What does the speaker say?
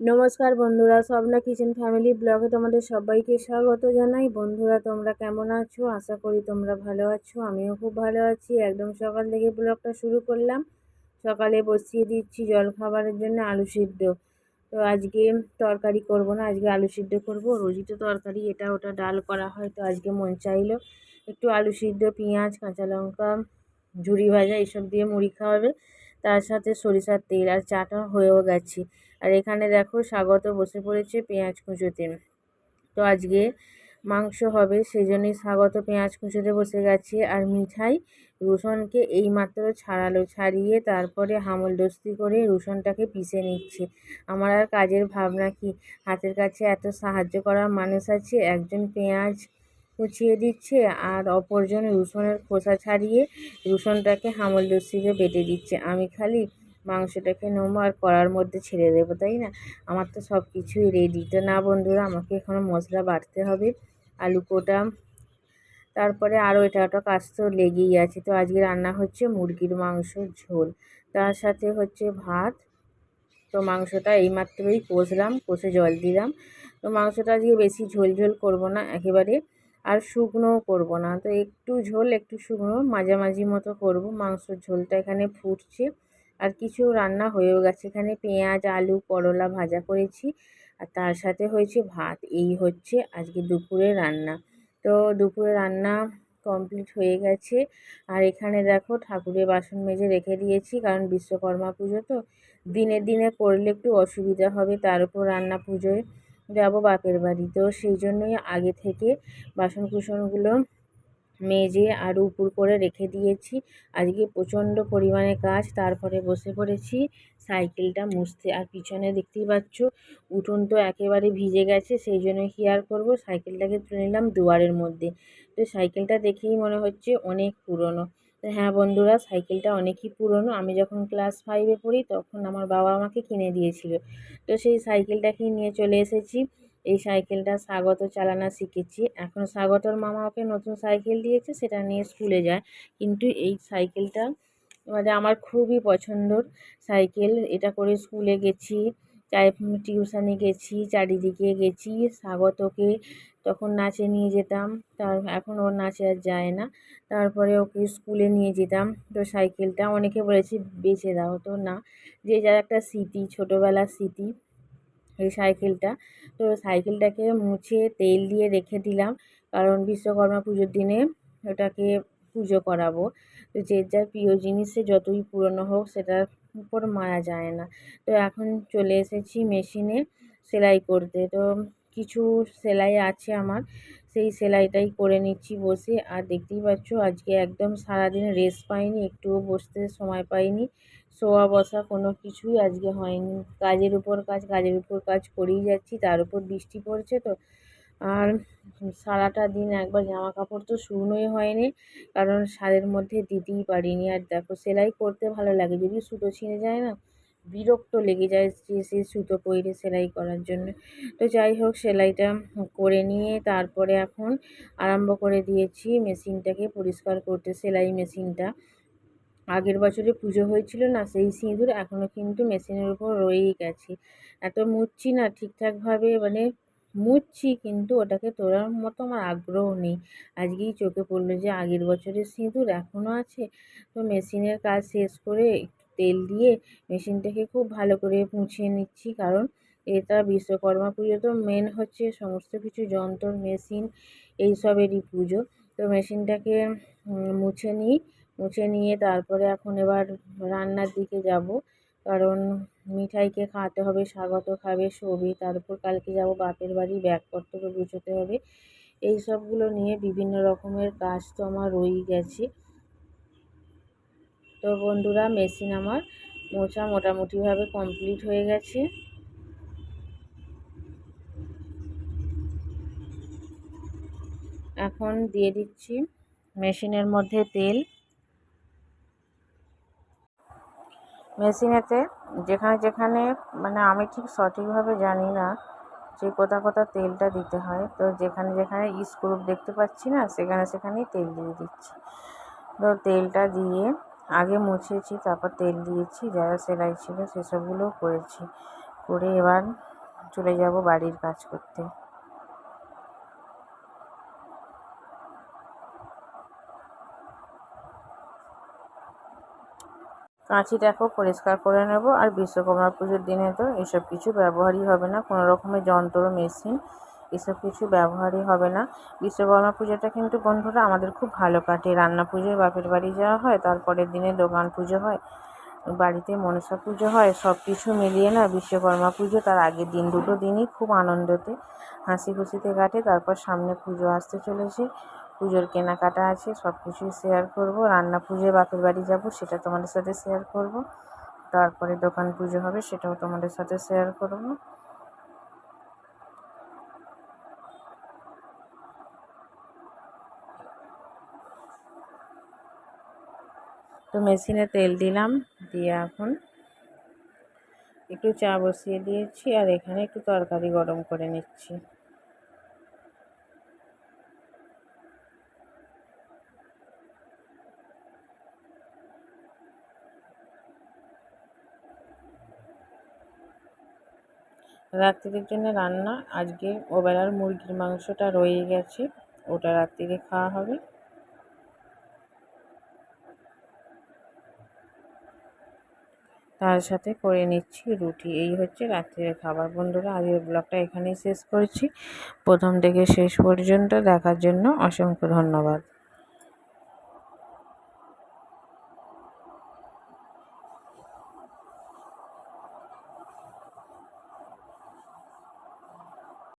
নমস্কার বন্ধুরা, Swapna kitchen family ব্লগে তোমাদের সবাইকে স্বাগত জানাই। বন্ধুরা, তোমরা কেমন আছো? আশা করি তোমরা ভালো আছো, আমিও খুব ভালো আছি। একদম সকাল থেকে ব্লগটা শুরু করলাম। সকালে বসিয়ে দিচ্ছি জল খাবারের জন্য আলু সিদ্ধ। তো আজকে তরকারি করব না, আজকে আলু সিদ্ধ করব। রোজই তো তরকারি, এটা ওটা ডাল করা হয়, তো আজকে মন চাইলো একটু আলু সিদ্ধ, পেঁয়াজ, কাঁচা লঙ্কা ঝুড়ি ভাজা, এসব দিয়ে মুড়ি খাওয়াবে। তার সাথে সরিষার তেল আর চাটা হয়েও গেছে। আর এখানে দেখো স্বাগত, বসে পড়েছে পেঁয়াজ কুচোতে। তো আজকে মাংস হবে সেই জন্যই স্বাগত, পেঁয়াজ কুচোতে বসে গেছে। আর মিঠাই রসুনকে এইমাত্র ছাড়ালো, ছাড়িয়ে তারপরে হামলদস্তি করে রসুনটাকে পিষে নিচ্ছে। আমার আর কাজের ভাবনা কি? হাতের কাছে এত সাহায্য করার মানুষ আছে, একজন পেঁয়াজ কুচিয়ে দিচ্ছে আর অপরজন রসুনের খোসা ছাড়িয়ে রসুনটাকে হামলদস্তিতে বেটে দিচ্ছে। আমি খালি মাংসটাকে নেব আর কড়ার মধ্যে ছেড়ে দেবো, তাই না? আমার তো সব কিছুই রেডি তো না বন্ধুরা, আমাকে এখনও মশলা বাটতে হবে। আলু কোটা, তারপরে আরও এটা ওটা কাজ তো লেগেই আছে। তো আজকে রান্না হচ্ছে মুরগির মাংস ঝোল, তার সাথে হচ্ছে ভাত। তো মাংসটা এইমাত্রই কষলাম, কষে জল দিলাম। তো মাংসটা আজকে বেশি ঝোল ঝোল করব না একেবারে, আর শুকনোও করব না। তো একটু ঝোল, একটু শুকনো, মাঝামাঝি মতো করব। মাংসর ঝোলটা এখানে ফুটছে। আর কিছু রান্না হয়েও গেছে। এখানে পেঁয়াজ, আলু, করলা ভাজা করেছি। আর তার সাথে হয়েছে ভাত। এই হচ্ছে আজকে দুপুরে রান্না। তো দুপুরে রান্না কমপ্লিট হয়ে গেছে। আর এখানে দেখো ঠাকুরের বাসন মেজে রেখে দিয়েছি, কারণ বিশ্বকর্মা পুজো তো। দিনে দিনে করলে একটু অসুবিধা হবে, তার উপর রান্না পুজোয় যাব বাপের বাড়ি তো সেই জন্যই আগে থেকে বাসন কুসনগুলো মেজে আর উপর করে রেখে দিয়েছি। আজকে প্রচণ্ড পরিমাণে কাজ, তারপরে বসে পড়েছি। সাইকেলটা মুছতে, আর পিছনে দেখতেই পাচ্ছ, উঠোন তো একেবারে ভিজে গেছে, সেই জন্য কী আর করব? সাইকেলটাকে তুলে নিলাম দুয়ারের মধ্যে। তো সাইকেলটা দেখেই মনে হচ্ছে অনেক পুরনো। তো হ্যাঁ বন্ধুরা, সাইকেলটা অনেকই পুরনো। আমি যখন ক্লাস ফাইভে পড়ি, তখন আমার বাবা আমাকে কিনে দিয়েছিল। তো সেই সাইকেলটাকেই নিয়ে চলে এসেছি। এই সাইকেলটা স্বাগত চালানো শিখেছি। এখন স্বাগতর মামা ওকে নতুন সাইকেল দিয়েছে, সেটা নিয়ে স্কুলে যায়। কিন্তু এই সাইকেলটা মানে আমার খুবই পছন্দর সাইকেল। এটা করে স্কুলে গেছি, চাই টিউশানে গেছি, চারিদিকে গেছি। স্বাগতকে তখন নাচে নিয়ে যেতাম। তার এখন ওর নাচে আর যায় না। তারপরে ওকে স্কুলে নিয়ে যেতাম। তো সাইকেলটা অনেকে বলেছি, বেচে দাও তো না। যে যার একটা স্মৃতি, ছোটোবেলার স্মৃতি। এই সাইকেলটা। তো সাইকেলটাকে মুছে তেল দিয়ে রেখে দিলাম। কারণ বিশ্বকর্মা পুজোর দিনে ওটাকে পুজো করাবো। তো যে যার প্রিয় জিনিসে যতই পুরনো হোক, সেটার উপর মারা যায় না। তো এখন চলে এসেছি মেশিনে সেলাই করতে। তো কিছু সেলাই আছে আমার। সেই সেলাইটাই করে নিচ্ছি বসে। আর দেখতেই পাচ্ছ, আজকে একদম সারাদিন রেস্ট পাইনি, একটুও বসতে সময় পাইনি। শোয়া বসা কোনো কিছুই আজকে হয়নি। কাজের উপর কাজ, কাজের উপর কাজ করেই যাচ্ছি, তার উপর বৃষ্টি পড়ছে তো। আর সারাটা দিন একবার জামা কাপড় তো শুকনোই হয়নি, কারণ সারের মধ্যে দিতেই পারিনি। আর দেখো, সেলাই করতে ভালো লাগে, যদি সুতো ছিঁড়ে যায় না বিরক্ত লেগে যায় যে সে সুতো পইরে সেলাই করার জন্য। তো যাই হোক, সেলাইটা করে নিয়ে তারপরে এখন আরম্ভ করে দিয়েছি মেশিনটাকে পরিষ্কার করতে, সেলাই মেশিনটা। আগের বছরে পুজো হয়েছিল না, সেই সিঁদুর এখনও কিন্তু মেশিনের উপর রয়েই গেছে। এত মুছছি না, ঠিকঠাকভাবে মানে মুছছি কিন্তু ওটাকে তোলার মতো আমার আগ্রহ নেই। আজকেই চোখে পড়ল যে আগের বছরের সিঁদুর এখনও আছে। তো মেশিনের কাজ শেষ করে তেল দিয়ে মেশিনটাকে খুব ভালো করে মুছিয়ে নিচ্ছি। কারণ এটা বিশ্বকর্মা পুজো, তো মেন হচ্ছে সমস্ত কিছু, যন্ত্র, মেশিন, এইসবেরই পুজো। তো মেশিনটাকে মুছে নিই, মুছে নিয়ে তারপরে এখন এবার রান্নার দিকে যাব। কারণ মিঠাইকে খাওয়াতে হবে, স্বাগত খাবে শোবে তারপর কালকে যাব বাপের বাড়ি, ব্যাগপত্র গুছোতে হবে। এই সবগুলো নিয়ে বিভিন্ন রকমের কাজ তো আমার রয়েই গেছে। তো বন্ধুরা, মেশিন আমার মোছা মোটামুটিভাবে কমপ্লিট হয়ে গেছে। এখন দিয়ে দিচ্ছি মেশিনের মধ্যে তেল। মেশিনেতে যেখানে যেখানে মানে আমি ঠিক সঠিকভাবে জানি না যে কোথা কোথা তেলটা দিতে হয়। তো যেখানে যেখানে স্ক্রুপ দেখতে পাচ্ছি না, সেখানে সেখানেই তেল দিয়ে দিচ্ছি। তো তেলটা দিয়ে আগে মুছেছি তারপর তেল দিয়েছি যারা সেলাই ছিল সেসবগুলোও করেছি। করে এবার চলে যাব বাড়ির কাজ করতে। কাঁচি দেখো পরিষ্কার করে নেব, আর বিশ্বকর্মা পুজোর দিনে তো এসব কিছু ব্যবহারই হবে না, কোনো রকমের যন্ত্র, মেশিন এসব কিছু ব্যবহারই হবে না। বিশ্বকর্মা পুজোটা কিন্তু বন্ধুরা আমাদের খুব ভালো কাটে। রান্না পুজোয় বাপের বাড়ি যাওয়া হয়, তারপরের দিনে দোকান পুজো হয়, বাড়িতে মনসা পুজো হয় সব কিছু মিলিয়ে না বিশ্বকর্মা পুজো তার আগের দিন দুটো দিনই খুব আনন্দতে হাসি খুশিতে কাটে। তারপর সামনে পুজো আসতে চলেছে, পুজোর কেনাকাটা আছে সব কিছুই শেয়ার করব। রান্না পুজোয় বাপের বাড়ি যাব, সেটা তোমাদের সাথে শেয়ার করব। তারপরে দোকান পুজো হবে, সেটাও তোমাদের সাথে শেয়ার করব। মেশিনে তেল দিলাম, দিয়ে এখন একটু চা বসিয়ে দিয়েছি আর এখানে একটু তরকারি গরম করে নিচ্ছি। রাত্রির জন্য রান্না, আজকে ওবেলার মুরগির মাংসটা রয়ে গেছে, ওটা রাত্রিরে খাওয়া হবে। তার সাথে করে নিচ্ছি রুটি। এই হচ্ছে রাত্রের খাবার। বন্ধুরা, আজকের ব্লগটা এখানেই শেষ করছি। প্রথম থেকে শেষ পর্যন্ত দেখার জন্য অসংখ্য ধন্যবাদ।